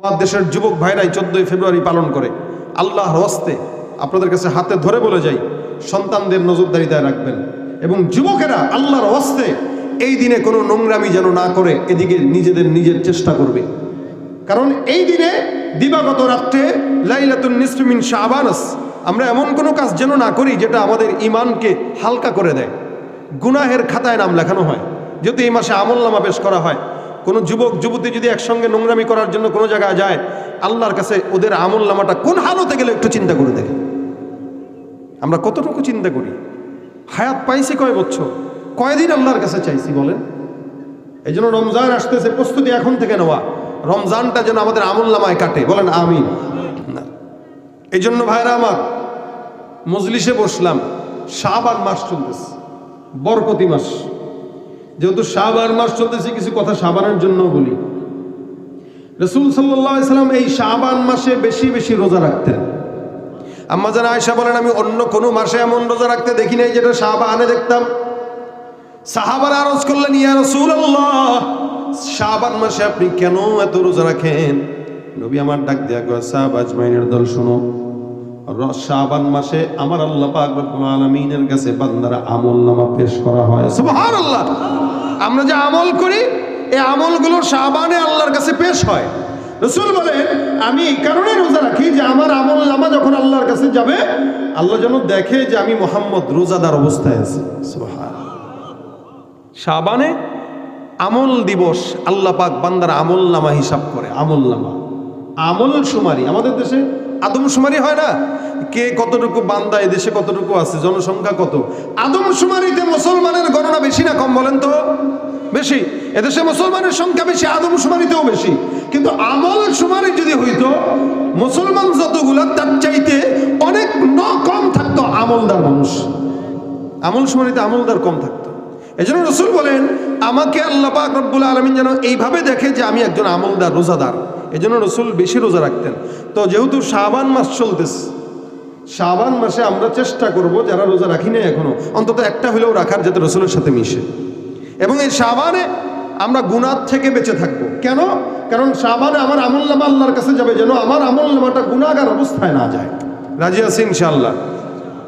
আমার দেশের যুবক ভাইরাই চোদ্দই ফেব্রুয়ারি পালন করে। আল্লাহর হস্তে আপনাদের কাছে হাতে ধরে বলে যাই, সন্তানদের নজরদারিতায় রাখবেন এবং যুবকেরা আল্লাহর হস্তে এই দিনে কোনো নোংরামি যেন না করে, এদিকে নিজেদের নিজের চেষ্টা করবে। কারণ এই দিনে দিবাগত রাত্রে লাইলাতুন নিসমিন শাহবানস আমরা এমন কোনো কাজ যেন না করি যেটা আমাদের ইমানকে হালকা করে দেয়। গুনাহের খাতায় নাম লেখানো হয়, যদি এই মাসে আমল নামা পেশ করা হয় কোনো যুবক, যুবতী যদি একসঙ্গে নোংরামি করার জন্য কোনো জায়গায় যায়, আল্লাহর কাছে ওদের আমল নামাটা কোন হালতে গেলে একটু চিন্তা করে দেখে। আমরা কতটুকু চিন্তা করি? হায়াত পাইছি কয় বছর? কয়দিন আল্লাহর কাছে চাইছি বলেন? এই জন্য রমজান আসতেছে, প্রস্তুতি এখন থেকে নেওয়া। রমজানটা যেন আমাদের আমল নামায় কাটে, বলেন আমিন। না। এই জন্য ভাইরা আমার, মজলিসে বসলাম শাহবান মাস চলতেছে, বরকতি মাস। যেহেতু শাহবান মাস চলতেছে, কিছু কথা শাহবানের জন্য বলি। রসুল সাল্লাম এই শাহবান মাসে বেশি বেশি রোজা রাখতেন। আম্মা জানা আয়সা বলেন, আমি অন্য কোনো মাসে এমন রোজা রাখতে দেখি নাই যেটা শাহবানে দেখতাম। সাহাবার আরজ করলেন, ইয়া রসুল শাহবান মাসে আপনি কেন এত রোজা রাখেন? নবী আমার ডাক দেয়া গো সাহাব আজমাইনের দল, শোনো। শাবান মাসে আমার আল্লাহ পাক রব্বুল কাছে বান্দারা আমল নামা পেশ করা হয়। আমরা যে আমল করি এই আমলগুলো শাবানে আল্লাহর কাছে পেশ হয়। রসুল বলেন, আমি এই কারণে রোজা রাখি যে আমার আমল নামা যখন আল্লাহর কাছে যাবে, আল্লাহ যেন দেখে যে আমি মোহাম্মদ রোজাদার অবস্থায় আছি। শাবানে আমল দিবস আল্লাহ পাক বান্দার আমল নামা হিসাব করে, আমল নামা। আমল শুমারি আমাদের দেশে আদম সুমারি হয় না? কে কতটুকু বান্দা এ দেশে কতটুকু আছে? জনসংখ্যা কত? আদম সুমারিতে মুসলমানের গণনা বেশি না কম বলেন তো? বেশি। এদেশে মুসলমানের সংখ্যা বেশি, আদম সুমারিতেও বেশি। কিন্তু আমল সুমারি যদি হইতো, মুসলমান যতগুলা, তার চাইতে অনেক ন কম থাকতো আমলদার মানুষ। আমল সুমারিতে আমলদার কম থাকতো। এই জন্য রসুল বলেন, আমাকে আল্লাহ পাক রব্বুল আলমিন যেন এইভাবে দেখে যে আমি একজন আমলদার, রোজাদার। এই জন্য রসুল বেশি রোজা রাখতেন। তো যেহেতু শাবান মাস চলতেছে শাবান মাসে আমরা চেষ্টা করব যারা রোজা রাখি না এখনও, অন্তত একটা হলেও রাখার যাতে রসুলের সাথে মিশে। এবং এই শাবানে আমরা গুনার থেকে বেঁচে থাকব। কেন? কারণ শাবানে আমার আমল নামা আল্লাহর কাছে যাবে যেন আমার আমল নামাটা গুণাগার অবস্থায় না যায়। রাজি আছি ইনশাআল্লাহ?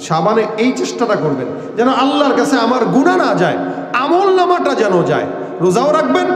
সাবানে এই চেষ্টাটা করবেন যেন আল্লাহর কাছে আমার গুণা না যায়, আমল নামাটা যেন যায়। রোজাও রাখবেন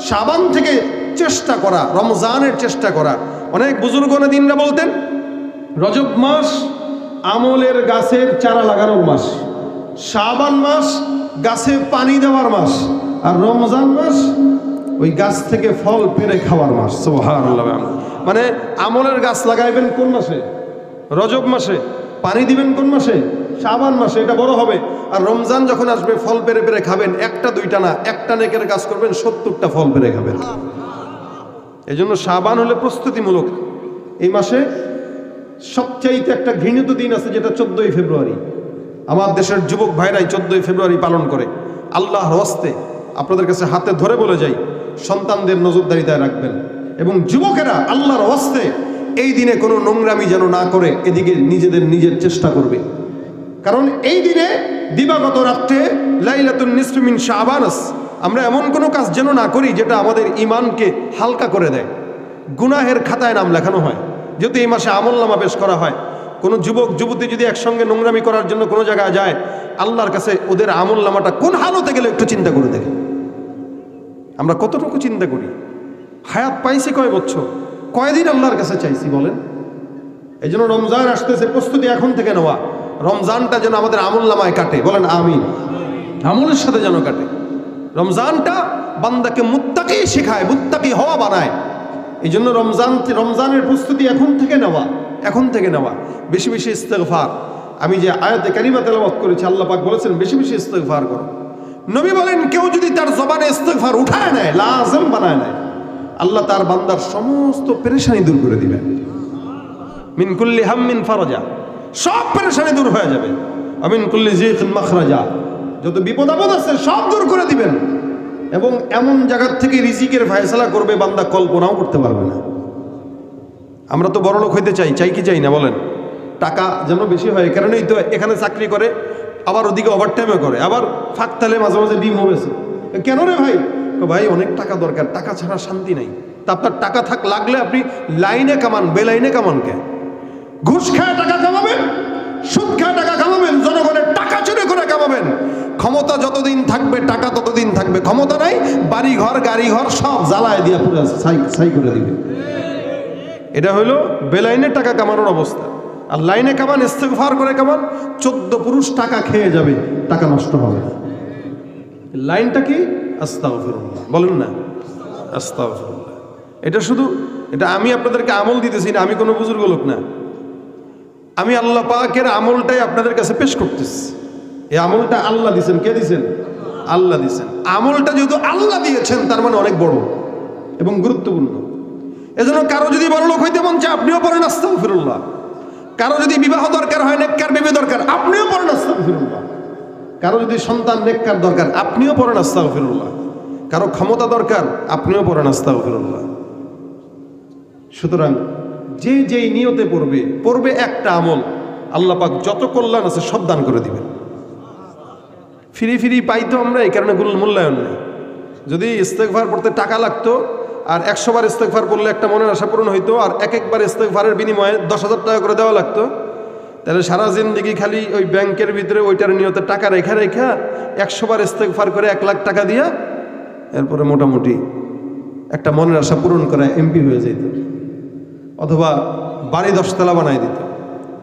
সাবান থেকে চেষ্টা করা, রমজানের চেষ্টা করা। অনেক বুজুর্গ দিনরা বলতেন, রজব মাস আমলের গাছের চারা লাগানোর মাস। শাবান মাস গাছে পানি দেওয়ার মাস। আর রমজান মাস ওই গাছ থেকে ফল পেরে খাওয়ার মাস। মানে আমলের গাছ লাগাইবেন কোন মাসে? রজব মাসে। পানি দিবেন কোন মাসে? শাবান মাসে এটা বড় হবে। আর রমজান যখন আসবে ফল পেরে পেরে খাবেন একটা দুইটা না একটা নেকের কাজ করবেন সত্তরটা ফল পেরে খাবেন। এই জন্য শাবান হলে প্রস্তুতিমূলক। এই মাসে সবচাইতে একটা ঘৃণিত দিন আছে যেটা চোদ্দই ফেব্রুয়ারি। আমার দেশের যুবক ভাইরাই চোদ্দই ফেব্রুয়ারি পালন করে। আল্লাহর হস্তে আপনাদের কাছে হাতে ধরে বলে যাই, সন্তানদের নজরদারিতায় রাখবেন। এবং যুবকেরা আল্লাহর হস্তে এই দিনে কোনো নোংরামি যেন না করে, এদিকে নিজেদের নিজের চেষ্টা করবে। কারণ এই দিনে দিবাগত রাত্রে লাইলাতুন নিসমিন শাহবানস আমরা এমন কোনো কাজ যেন না করি যেটা আমাদের ইমানকে হালকা করে দেয়। গুনাহের খাতায় নাম লেখানো হয়। যেহেতু এই মাসে আমল নামা পেশ করা হয়, কোনো যুবক, যুবতী যদি একসঙ্গে নোংরামি করার জন্য কোনো জায়গায় যায়, আল্লাহর কাছে ওদের আমল নামাটা কোন হালতে গেলে একটু চিন্তা করে দেখে। আমরা কতটুকু চিন্তা করি? হায়াত পাইছি কয় বছর? কয়দিন আল্লাহর কাছে চাইছি বলেন? এই জন্য রমজান আসতেছে, প্রস্তুতি এখন থেকে নেওয়া। রমজানটা যেন আমাদের আমল নামায় কাটে। বলেন আমিন। আমলের সাথে যেন কাটে। রমজানটা বান্দাকে মুত্তাকি শেখায়, মুত্তাকি হওয়া বানায়। এই জন্য রমজান রমজানের প্রস্তুতি এখন থেকে নেওয়া, এখন থেকে নেওয়া। বেশি বেশি ইস্তেগফার। আমি যে আয়াতে কারিমা তেলাবাদ করেছি, আল্লাহ পাক বলেছেন, বেশি বেশি ইস্তেগফার করো। নবী বলেন, কেউ যদি তার জবানে ইস্তেগফার উঠায় নেয়, লাজম বানায় নেয়, আল্লাহ তার বান্দার সমস্ত পেরেশানি দূর করে দিবেন মিন কুল্লি হাম্মিন ফারজা। সব পেরেশানি দূর হয়ে যাবে। আমিন কুল্লি মাখরাজা। যত বিপদ আপদ আছে, সব দূর করে দিবেন। এবং এমন জায়গার থেকে রিজিকের ফায়সালা করবে বান্দা কল্পনাও করতে পারবে না। আমরা তো বড় লোক হইতে চাই চাই কি চাই না বলেন? টাকা যেন বেশি হয় কারণেই তো এখানে চাকরি করে, আবার ওদিকে ওভারটাইমও করে, আবার ফাঁক তালে মাঝে মাঝে ডিম হবেছে কেন রে ভাই? ভাই, অনেক টাকা দরকার, টাকা ছাড়া শান্তি নাই। তা আপনার টাকা থাক, লাগলে আপনি লাইনে কামান, বেলাইনে কামান কে? ঘুষ খায় টাকা কামাবেন, সুদ খায় টাকা কামাবেন, জনগণের টাকা চুরি করে কামাবেন ক্ষমতা যতদিন থাকবে, টাকা ততদিন থাকবে। ক্ষমতা নাই বাড়ি ঘর গাড়ি ঘর সব জ্বালায় দিয়া পুরো সাই করে দিবে। এটা হলো বেলাইনে টাকা কামানোর অবস্থা। আর লাইনে কামান, ইস্তেগফার করে কামান, চোদ্দ পুরুষ টাকা খেয়ে যাবে, টাকা নষ্ট হবে লাইনটা কি? আস্তাগফিরুল্লাহ। বলুন না। আস্তাগফিরুল্লাহ। এটা শুধু, এটা আমি আপনাদেরকে আমল দিতেছি না, আমি কোনো বুজুর্গ লোক না। আমি আল্লাহ পাকের আমলটাই আপনাদের কাছে পেশ করতেছি। এই আমলটা আল্লাহ দিছেন, কে দিছেন? আল্লাহ দিছেন। আমলটা যেহেতু আল্লাহ দিয়েছেন, তার মানে অনেক বড় এবং গুরুত্বপূর্ণ। এজন্য কারও যদি বড় লোক হইতে মন চায়, আপনিও পড়েন, আস্তাগফিরুল্লাহ। কারও যদি বিবাহ দরকার হয়, নেককার বিবি দরকার, আপনিও পড়েন, আস্তাগফিরুল্লাহ। কারও যদি সন্তান, নেককার দরকার, আপনিও পড়েন, আস্তাগফিরুল্লাহ। কারও ক্ষমতা দরকার, আপনিও পড়েন, আস্তাগফিরুল্লাহ। সুতরাং যে যেই নিয়তে পড়বে পড়বে একটা আমল, আল্লাহ পাক যত কল্যাণ আছে সব দান করে দিবেন। ফিরি ফিরি পাইতো আমরা, এই কারণে গুরুল মূল্যায়ন নেই। যদি ইস্তেকভার পড়তে টাকা লাগতো, আর একশো বার ইস্তেকভার পড়লে একটা মনের আশা পূরণ হইতো, আর এক একবার ইস্তেকভারের বিনিময়ে দশ হাজার টাকা করে দেওয়া লাগতো, তাহলে সারা জিন্দিগি খালি ওই ব্যাংকের ভিতরে ওইটার নিয়তে টাকা রেখা রেখা একশো বার ইস্তেকভার করে এক লাখ টাকা দিয়া এরপরে মোটামুটি একটা মনের আশা পূরণ করে এমপি হয়ে যেত অথবা বাড়ি দশতলা বানাই দিত।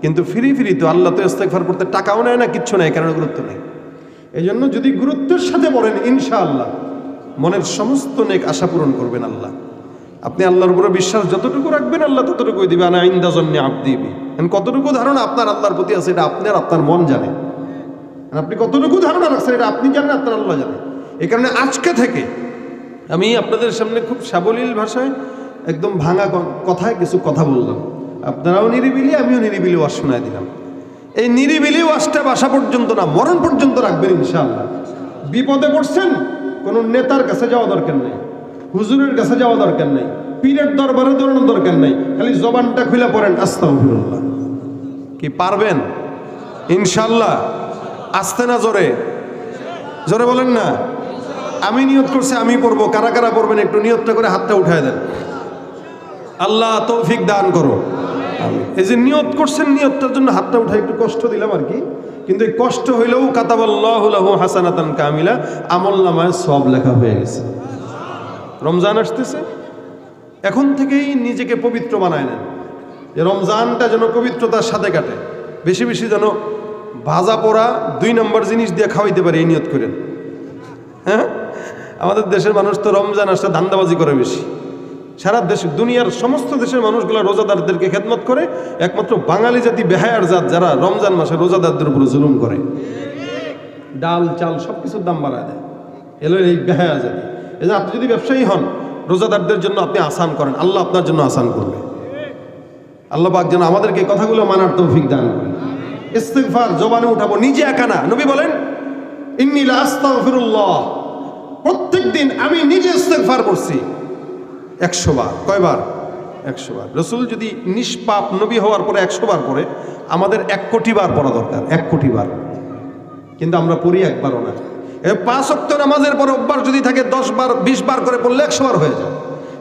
কিন্তু ফিরি ফিরি তো আল্লাহ তো ইস্তেকভার করতে টাকাও নেয় না, কিচ্ছু নেই কারণ গুরুত্ব নেই। এই জন্য যদি গুরুত্বের সাথে বলেন, ইনশাআল্লাহ, মনের সমস্ত নেক আশা পূরণ করবেন আল্লাহ। আপনি আল্লাহর উপরে বিশ্বাস যতটুকু রাখবেন, আল্লাহ ততটুকুই দিবে। আনা ইন্দা জন্য আপ দিবি কতটুকু ধারণা আপনার আল্লাহর প্রতি আছে, এটা আপনার আপনার মন জানে। আপনি কতটুকু ধারণা রাখছেন, এটা আপনি জানেন, আপনার আল্লাহ জানে। এই কারণে আজকে থেকে আমি আপনাদের সামনে খুব সাবলীল ভাষায় একদম ভাঙা কথায় কিছু কথা বললাম। আপনারাও নিরিবিলি, আমিও নিরিবিলি ওয়াজ শোনায় দিলাম। এই নিরিবিলি ওয়াজটা বাসা পর্যন্ত না, মরণ পর্যন্ত রাখবেন ইনশাআল্লাহ। বিপদে পড়ছেন, কোনো নেতার কাছে যাওয়া দরকার নেই, হুজুরের কাছে যাওয়া দরকার নেই, পীরের দরবারে দৌড়ানোর দরকার নেই, খালি জবানটা খুলে পড়েন, আস্তাগফিরুল্লাহ। কি পারবেন? ইনশাআল্লাহ। আসতে না জোরে? জোরে বলেন না। আমি নিয়ত করছি, আমি পড়ব। কারা কারা পড়বেন একটু নিয়তটা করে হাতটা উঠায় দেন। আল্লাহ তৌফিক দান করো। এই যে নিয়ত করছেন, নিয়তটার জন্য হাতটা উঠায় একটু কষ্ট দিলাম আর কি। কিন্তু এই কষ্ট হইলেও কাতাবাল্লাহু লাহু হাসানাতান কামিলা, আমল নামায় সব লেখা হয়ে গেছে। রমজান আসতেছে। এখন থেকেই নিজেকে পবিত্র বানায় নেন। যে রমজানটা যেন পবিত্রতার সাথে কাটে। বেশি বেশি যেন ভাজা পোড়া দুই নম্বর জিনিস দিয়ে খাওয়াইতে পারে এই নিয়ত করেন। হ্যাঁ? আমাদের দেশের মানুষ তো রমজান আসলে ধান্দাবাজি করে বেশি। সারা দেশ, দুনিয়ার সমস্ত দেশের মানুষগুলো রোজাদারদেরকে খেদমত করে। একমাত্র বাঙালি জাতি বেহায়ার জাত যারা রমজান মাসে রোজাদারদের উপরে জুলুম করে। ডাল, চাল সব কিছুর দাম বাড়ায় দেয়। এলো এই বেহায়া জাতি। এই যে আপনি যদি ব্যবসায়ী হন, রোজাদারদের জন্য আপনি আসান করেন। আল্লাহ আপনার জন্য আসান করবে। আল্লাহ পাক যেন আমাদেরকে কথাগুলো মানার তৌফিক দান করেন। ইস্তেগফার, জবানে উঠাবো, নিজে একা না। নবী বলেন, ইন্নি লা আস্তাগফিরুল্লাহ। প্রত্যেক দিন আমি নিজে ইস্তেগফার করছি। একশো বার। কয়বার? একশো বার। রসুল যদি নিষ্পাপ নবী হওয়ার পরে একশো বার করে, আমাদের এক কোটি বার পড়া দরকার, এক কোটি বার। কিন্তু আমরা পড়ি একবারও না। পাঁচ অক্ট নামাজের পরে অভ্যাস যদি থাকে দশ বার, বিশ বার করে পড়লে একশো বার হয়ে যায়।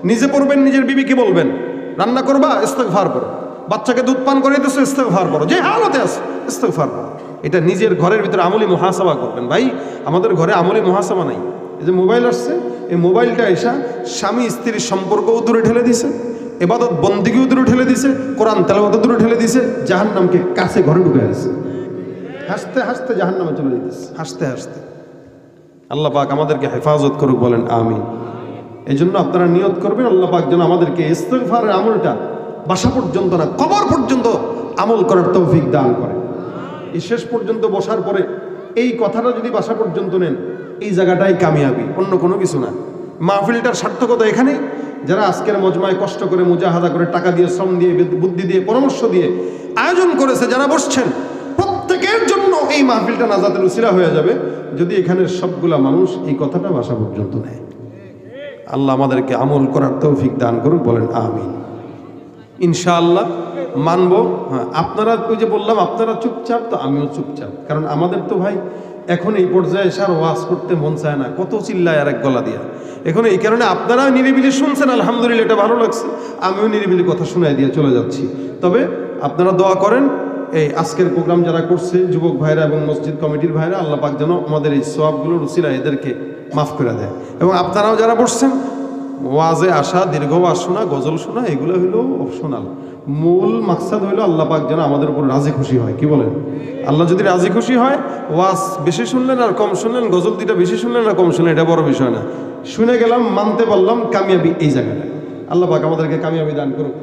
নিজে পড়বেন, নিজের বিবিকে বলবেন, রান্না করবা? ইস্তেগফার করো। বাচ্চাকে দুধ পান করে দিতেছো ইস্তেগফার করো। যে হালতে আছে, ইস্তেগফার করো। এটা নিজের ঘরের ভিতরে আমলি মহাসভা করবেন। ভাই, আমাদের ঘরে আমলি মহাসভা নাই। এই যে মোবাইল আসছে এই মোবাইলটা এসা স্বামী স্ত্রীর সম্পর্কও দূরে ঠেলে দিছে এবাদত বন্দিকেও দূরে ঠেলে দিছে কোরআন তেলাওয়াত দূরে ঠেলে দিছে জাহান্নামকে কাছে ঘরে ঢুকে আছে হাসতে হাসতে জাহান্নামে চলে যেতেছে। হাসতে হাসতে। আল্লাহ পাক আমাদেরকে হেফাজত করুক বলেন আমি এই জন্য আপনারা নিয়ত করবেন আল্লাহ পাক যেন আমাদেরকে ইস্তেগফারের আমলটা বাসা পর্যন্ত না কবর পর্যন্ত আমল করার তৌফিক দান করে। এই শেষ পর্যন্ত বসার পরে এই কথাটা যদি বাসা পর্যন্ত নেন এই জায়গাটাই কামিয়াবি, অন্য কোনো কিছু না। মাহফিলটার সার্থকতা এখানে যারা আজকের মজমায় কষ্ট করে মুজাহাদা করে টাকা দিয়ে, শ্রম দিয়ে বুদ্ধি দিয়ে, পরামর্শ দিয়ে আয়োজন করেছে, যারা বসছেন, প্রত্যেকের জন্য এই মাহফিলটা নাজাতের উসিরা হয়ে যাবে। যদি এখানে সবগুলা মানুষ এই কথাটা বাসা পর্যন্ত নেয়। আল্লাহ আমাদেরকে আমল করার তৌফিক দান করুক, বলেন আমিন। ইনশাআল্লাহ, মানব হ্যাঁ আপনারা ওই যে বললাম, আপনারা চুপচাপ, তো আমিও চুপচাপ। কারণ আমাদের তো ভাই এখন এই পর্যায়ে এসে আর ওয়াজ করতে মন চায় না। কত চিল্লায় আর এক গলা দিয়া। এখন এই কারণে আপনারা নিরিবিলি শুনছেন, আলহামদুলিল্লাহ, এটা ভালো লাগছে। আমিও নিরিবিলি কথা শোনাই দিয়ে চলে যাচ্ছি। তবে আপনারা দোয়া করেন, এই আজকের প্রোগ্রাম যারা করছে, যুবক ভাইরা এবং মসজিদ কমিটির ভাইরা, আল্লাহ পাক যেন আমাদের এই সোয়াবগুলো রুচিরা এদেরকে মাফ করে দেয়। এবং আপনারাও যারা বসছেন, ওয়াজে আসা, দীর্ঘ ওয়াজ শোনা, গজল শোনা, এগুলো হলো অপশনাল মূল মাকসাদ হইল আল্লাহ পাক যেন আমাদের উপর রাজি খুশি হয়। কি বলেন? আল্লাহ যদি রাজি খুশি হয় ওয়াস বেশি শুনলেন আর কম শুনলেন, গজল দিটা বেশি শুনলেন আর কম শুনলেন, এটা বড় বিষয় না। শুনে গেলাম, মানতে পারলাম কামিয়াবি এই জায়গাটা আল্লাহ পাক আমাদেরকে কামিয়াবি দান করুক।